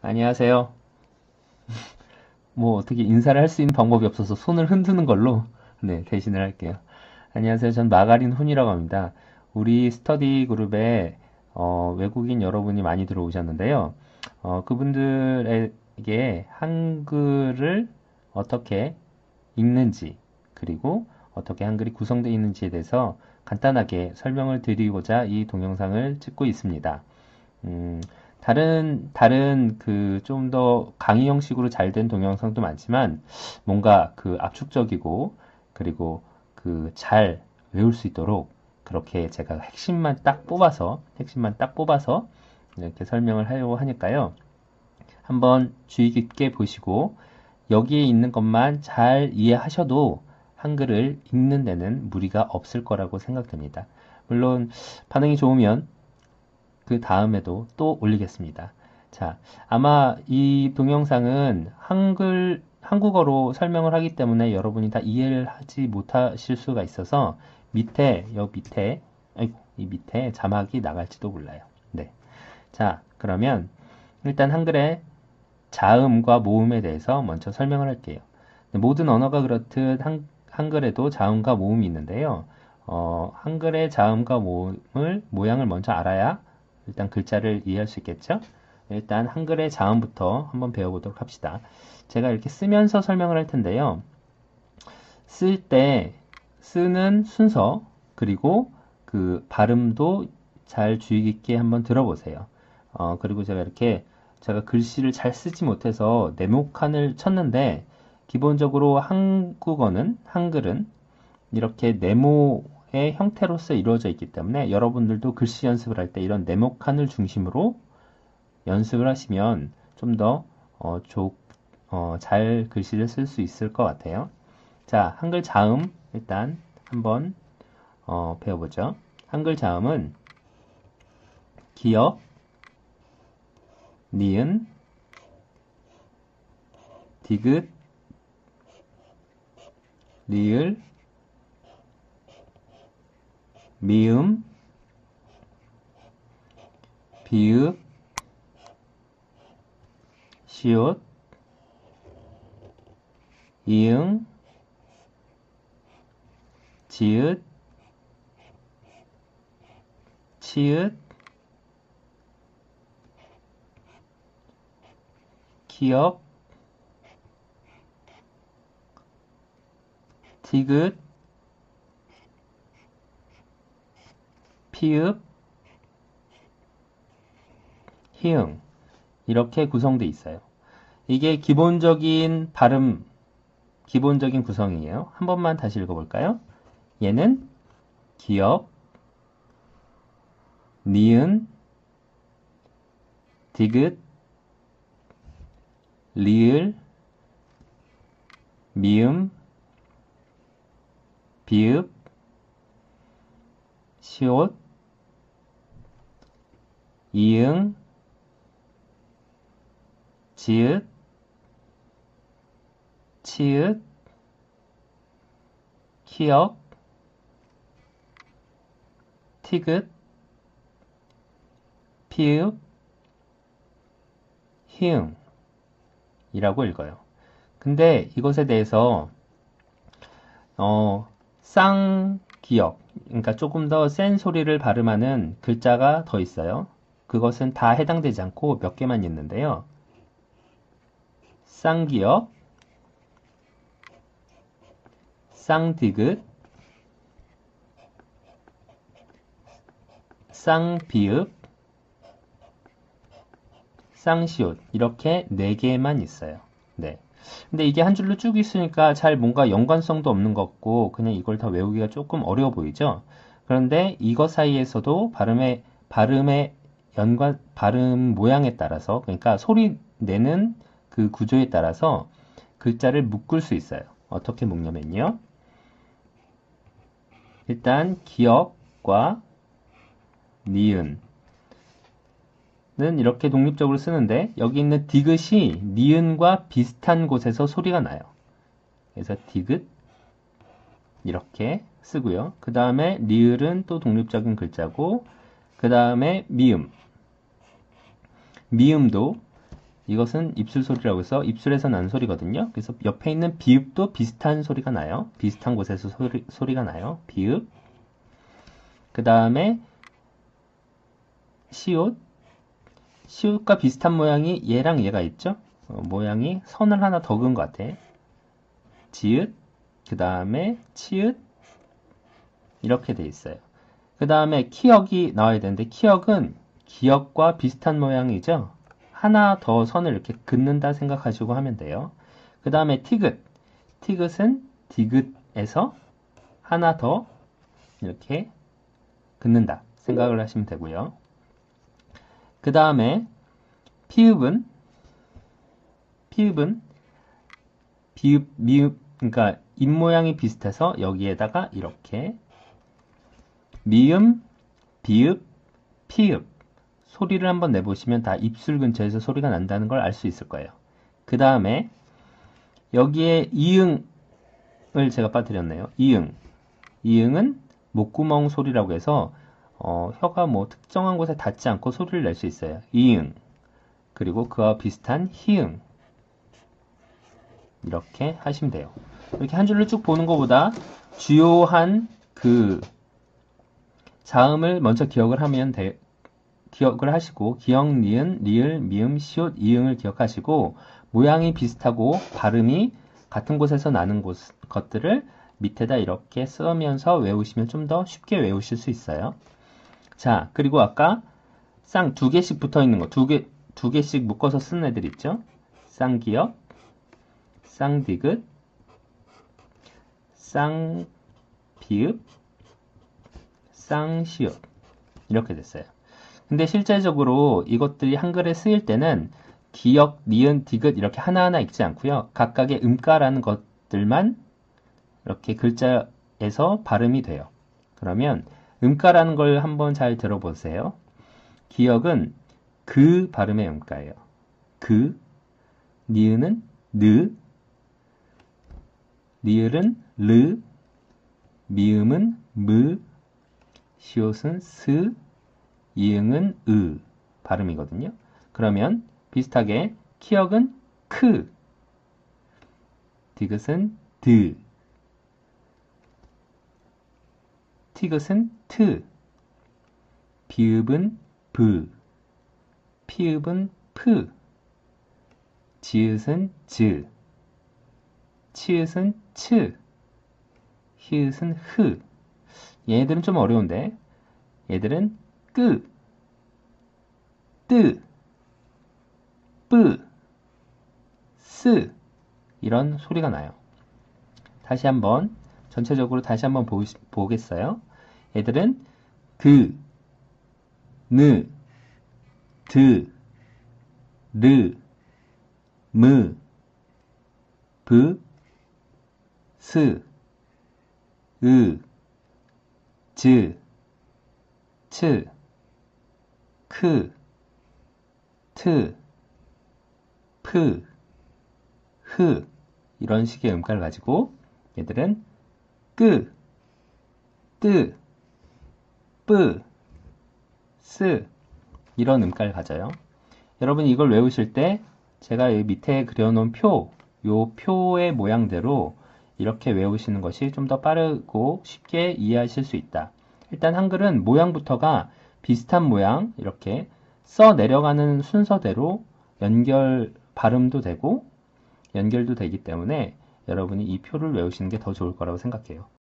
안녕하세요. 뭐 어떻게 인사를 할 수 있는 방법이 없어서 손을 흔드는 걸로 네, 대신을 할게요. 안녕하세요. 전 마가린 훈이라고 합니다. 우리 스터디 그룹에 어, 외국인 여러분이 많이 들어오셨는데요. 어, 그분들에게 한글을 어떻게 읽는지 그리고 어떻게 한글이 구성되어 있는지에 대해서 간단하게 설명을 드리고자 이 동영상을 찍고 있습니다. 음, 다른, 다른 그 좀 더 강의 형식으로 잘 된 동영상도 많지만 뭔가 그 압축적이고 그리고 그 잘 외울 수 있도록 그렇게 제가 핵심만 딱 뽑아서, 핵심만 딱 뽑아서 이렇게 설명을 하려고 하니까요. 한번 주의 깊게 보시고 여기에 있는 것만 잘 이해하셔도 한글을 읽는 데는 무리가 없을 거라고 생각됩니다. 물론 반응이 좋으면 그 다음에도 또 올리겠습니다. 자, 아마 이 동영상은 한글, 한국어로 설명을 하기 때문에 여러분이 다 이해를 하지 못하실 수가 있어서 밑에, 여 밑에, 아이고, 이 밑에 자막이 나갈지도 몰라요. 네. 자, 그러면 일단 한글의 자음과 모음에 대해서 먼저 설명을 할게요. 모든 언어가 그렇듯 한, 한글에도 자음과 모음이 있는데요. 어, 한글의 자음과 모음을 모양을 먼저 알아야 일단 글자를 이해할 수 있겠죠? 일단 한글의 자음부터 한번 배워보도록 합시다. 제가 이렇게 쓰면서 설명을 할 텐데요. 쓸 때 쓰는 순서 그리고 그 발음도 잘 주의 깊게 한번 들어보세요. 어, 그리고 제가 이렇게 제가 글씨를 잘 쓰지 못해서 네모칸을 쳤는데 기본적으로 한국어는 한글은 이렇게 네모 의 형태로서 이루어져 있기 때문에 여러분들도 글씨 연습을 할 때 이런 네모칸을 중심으로 연습을 하시면 좀더 어, 어, 잘 글씨를 쓸 수 있을 것 같아요. 자, 한글 자음 일단 한번 어, 배워보죠. 한글 자음은 기역, 니은, 디귿, 리을, 미음, 비읍, 시옷, 이응, 지읒, 치읓, 기역, 디귿, 피읍, 히응 이렇게 구성되어 있어요. 이게 기본적인 발음, 기본적인 구성이에요. 한 번만 다시 읽어볼까요? 얘는 기역, 니은, 디귿, 리을, 미음, 비읍, 시옷, 이응, 지읒, 치읒, 키역, 티귿, 피읍, 히응 이라고 읽어요. 근데 이것에 대해서 어, 쌍기역, 그러니까 조금 더 센 소리를 발음하는 글자가 더 있어요. 그것은 다 해당되지 않고 몇 개만 있는데요. 쌍기역, 쌍디귿, 쌍비읍, 쌍시옷 이렇게 네 개만 있어요. 네. 근데 이게 한 줄로 쭉 있으니까 잘 뭔가 연관성도 없는 것 같고 그냥 이걸 다 외우기가 조금 어려워 보이죠? 그런데 이것 사이에서도 발음의 발음의 연관 발음 모양에 따라서 그러니까 소리 내는 그 구조에 따라서 글자를 묶을 수 있어요. 어떻게 묶냐면요. 일단 기역과 니은 는 이렇게 독립적으로 쓰는데 여기 있는 디귿이 니은과 비슷한 곳에서 소리가 나요. 그래서 디귿 이렇게 쓰고요. 그 다음에 리을은 또 독립적인 글자고 그 다음에 미음 미음도 이것은 입술 소리라고 해서 입술에서 나는 소리거든요. 그래서 옆에 있는 비읍도 비슷한 소리가 나요. 비슷한 곳에서 소리, 소리가 나요. 비읍. 그 다음에 시옷. 시옷과 비슷한 모양이 얘랑 얘가 있죠? 어, 모양이 선을 하나 더 그은 것 같아. 지읒. 그 다음에 치읒. 이렇게 돼 있어요. 그 다음에 키역이 나와야 되는데 키역은 기역과 비슷한 모양이죠. 하나 더 선을 이렇게 긋는다 생각하시고 하면 돼요. 그 다음에 티긋. 티긋은 디귿에서 하나 더 이렇게 긋는다 생각을 하시면 되고요. 그 다음에 피읍은 피읍은 비읍, 미읍, 그러니까 입 모양이 비슷해서 여기에다가 이렇게 미음, 비읍, 피읍 소리를 한번 내보시면 다 입술 근처에서 소리가 난다는 걸 알 수 있을 거예요. 그 다음에 여기에 이응을 제가 빠뜨렸네요. 이응. 이응은 목구멍 소리라고 해서 어, 혀가 뭐 특정한 곳에 닿지 않고 소리를 낼 수 있어요. 이응. 그리고 그와 비슷한 히응. 이렇게 하시면 돼요. 이렇게 한 줄로 쭉 보는 것보다 주요한 그 자음을 먼저 기억을 하면 돼, 기억을 하시고 기억, 니은, 리을, 미음, 시옷, 이응을 기억하시고 모양이 비슷하고 발음이 같은 곳에서 나는 곳, 것들을 밑에다 이렇게 쓰면서 외우시면 좀 더 쉽게 외우실 수 있어요. 자, 그리고 아까 쌍 두 개씩 붙어 있는 거, 두 개, 두 개씩 묶어서 쓴 애들 있죠? 쌍기역, 쌍디귿, 쌍비읍, 쌍시옷. 이렇게 됐어요. 근데 실제적으로 이것들이 한글에 쓰일 때는 기역, 니은, 디귿 이렇게 하나하나 읽지 않고요. 각각의 음가라는 것들만 이렇게 글자에서 발음이 돼요. 그러면 음가라는 걸 한번 잘 들어보세요. 기역은 그 발음의 음가예요. 그, 니은은 느, 니을은 르, 미음은 무, 시옷은 스, 이응은 으 발음이거든요. 그러면 비슷하게 키역은 크, 디귿은 드, 티귿은 트, 비읍은 브, 피읍은 프, 지읒은 즈, 치읒은 츠, 히읗은 흐. 얘들은 좀 어려운데 얘들은 끄, 뜨, 뿌, 스 이런 소리가 나요. 다시 한번 전체적으로 다시 한번 보, 보겠어요. 얘들은 그, 느, 드, 르, 무, 브, 스, 으, 즈, 츠, 크, 트, 프, 흐 이런 식의 음가를 가지고 얘들은 끄, 뜨, 뿌, 스 이런 음가를 가져요. 여러분 이걸 외우실 때 제가 여기 밑에 그려놓은 표, 요 표의 모양대로 이렇게 외우시는 것이 좀 더 빠르고 쉽게 이해하실 수 있다. 일단 한글은 모양부터가 비슷한 모양 이렇게 써 내려가는 순서대로 연결 발음도 되고 연결도 되기 때문에 여러분이 이 표를 외우시는 게 더 좋을 거라고 생각해요.